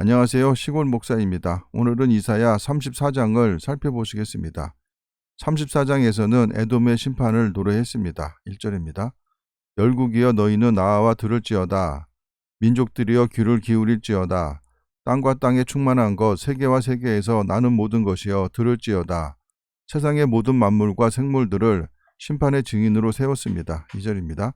안녕하세요. 시골 목사입니다. 오늘은 이사야 34장을 살펴보시겠습니다. 34장에서는 에돔의 심판을 노래했습니다. 1절입니다. 열국이여 너희는 나와 들을지어다. 민족들이여 귀를 기울일지어다. 땅과 땅에 충만한 것 세계와 세계에서 나는 모든 것이여 들을지어다. 세상의 모든 만물과 생물들을 심판의 증인으로 세웠습니다. 2절입니다.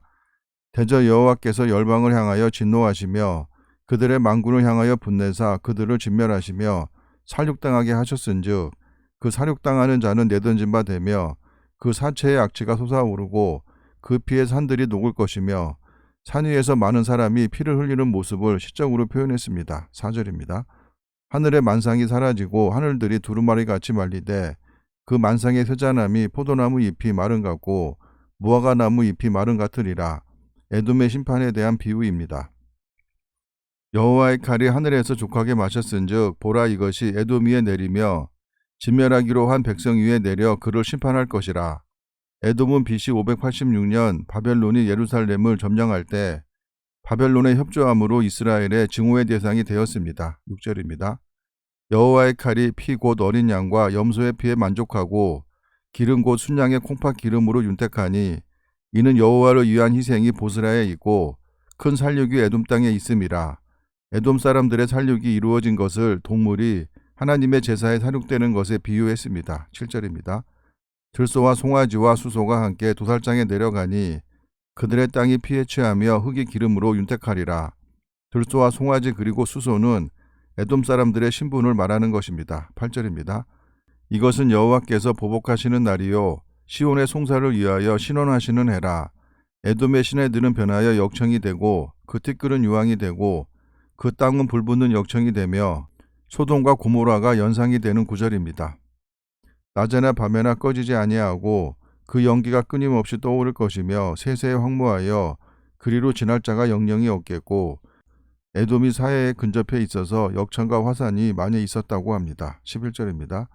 대저 여호와께서 열방을 향하여 진노하시며 그들의 망군을 향하여 분내사 그들을 진멸하시며 살육당하게 하셨은즉 그 살육당하는 자는 내던진 바 되며 그 사체의 악취가 솟아오르고 그 피의 산들이 녹을 것이며 산 위에서 많은 사람이 피를 흘리는 모습을 시적으로 표현했습니다. 4절입니다. 하늘의 만상이 사라지고 하늘들이 두루마리 같이 말리되 그 만상의 세자남이 포도나무 잎이 마른 같고 무화과 나무 잎이 마른 같으리라. 에돔의 심판에 대한 비유입니다. 여호와의 칼이 하늘에서 족하게 마셨은즉 보라 이것이 에돔 위에 내리며 진멸하기로 한 백성 위에 내려 그를 심판할 것이라. 에돔은 BC 586년 바벨론이 예루살렘을 점령할 때 바벨론의 협조함으로 이스라엘의 증오의 대상이 되었습니다. 6절입니다. 여호와의 칼이 피 곧 어린 양과 염소의 피에 만족하고 기름 곧 순양의 콩팥 기름으로 윤택하니 이는 여호와를 위한 희생이 보스라에 있고 큰 살육이 에돔 땅에 있음이라. 에돔 사람들의 살육이 이루어진 것을 동물이 하나님의 제사에 살육되는 것에 비유했습니다. 7절입니다. 들소와 송아지와 수소가 함께 도살장에 내려가니 그들의 땅이 피해 취하며 흙이 기름으로 윤택하리라. 들소와 송아지 그리고 수소는 에돔 사람들의 신분을 말하는 것입니다. 8절입니다. 이것은 여호와께서 보복하시는 날이요 시온의 송사를 위하여 신원하시는 해라. 에돔의 시내들은 변하여 역청이 되고 그 티끌은 유황이 되고 그 땅은 불붙는 역청이 되며 소돔과 고모라가 연상이 되는 구절입니다. 낮에나 밤에나 꺼지지 아니하고 그 연기가 끊임없이 떠오를 것이며 세세에 황무하여 그리로 지날 자가 영영이 없겠고 에돔이 사해에 근접해 있어서 역청과 화산이 많이 있었다고 합니다. 11절입니다.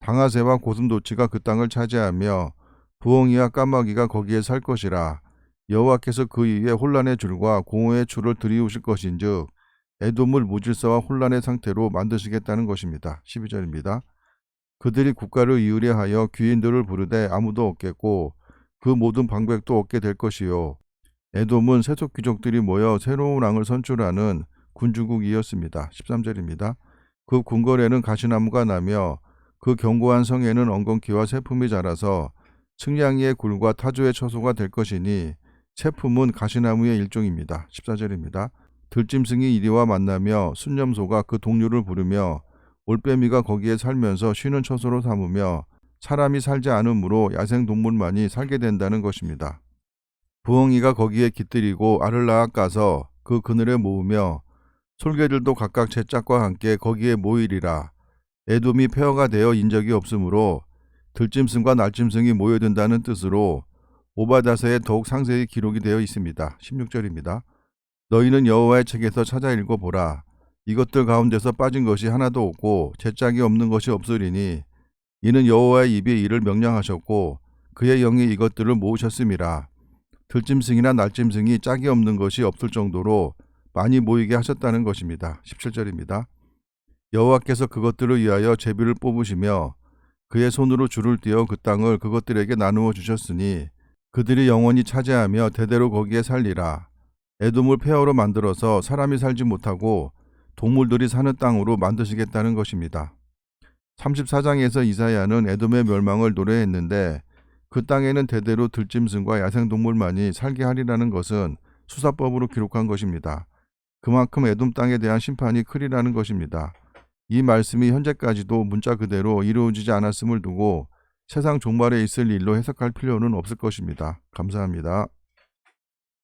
방아새와 고슴도치가 그 땅을 차지하며 부엉이와 까마귀가 거기에 살 것이라 여호와께서 그 위에 혼란의 줄과 공허의 줄을 들이우실 것인즉 에돔을 무질서와 혼란의 상태로 만드시겠다는 것입니다. 12절입니다. 그들이 국가를 이으려 하여 귀인들을 부르되 아무도 없겠고 그 모든 방백도 없게 될 것이요. 에돔은 세속 귀족들이 모여 새로운 왕을 선출하는 군주국이었습니다. 13절입니다. 그 궁궐에는 가시나무가 나며 그 견고한 성에는 엉겅퀴와 새품이 자라서 측량이의 굴과 타조의 처소가 될 것이니 새품은 가시나무의 일종입니다. 14절입니다. 들짐승이 이리와 만나며 순념소가 그 동료를 부르며 올빼미가 거기에 살면서 쉬는 처소로 삼으며 사람이 살지 않으므로 야생동물만이 살게 된다는 것입니다. 부엉이가 거기에 깃들이고 알을 낳아 까서 그 그늘에 모으며 솔개들도 각각 제 짝과 함께 거기에 모이리라. 에돔이 폐허가 되어 인적이 없으므로 들짐승과 날짐승이 모여든다는 뜻으로 오바다서에 더욱 상세히 기록이 되어 있습니다. 16절입니다. 너희는 여호와의 책에서 찾아 읽어보라. 이것들 가운데서 빠진 것이 하나도 없고 제짝이 없는 것이 없으리니 이는 여호와의 입이 이를 명령하셨고 그의 영이 이것들을 모으셨음이라. 들짐승이나 날짐승이 짝이 없는 것이 없을 정도로 많이 모이게 하셨다는 것입니다. 17절입니다. 여호와께서 그것들을 위하여 제비를 뽑으시며 그의 손으로 줄을 띄어 그 땅을 그것들에게 나누어 주셨으니 그들이 영원히 차지하며 대대로 거기에 살리라. 에돔을 폐허로 만들어서 사람이 살지 못하고 동물들이 사는 땅으로 만드시겠다는 것입니다. 34장에서 이사야는 에돔의 멸망을 노래했는데 그 땅에는 대대로 들짐승과 야생동물만이 살게 하리라는 것은 수사법으로 기록한 것입니다. 그만큼 에돔 땅에 대한 심판이 크리라는 것입니다. 이 말씀이 현재까지도 문자 그대로 이루어지지 않았음을 두고 세상 종말에 있을 일로 해석할 필요는 없을 것입니다. 감사합니다.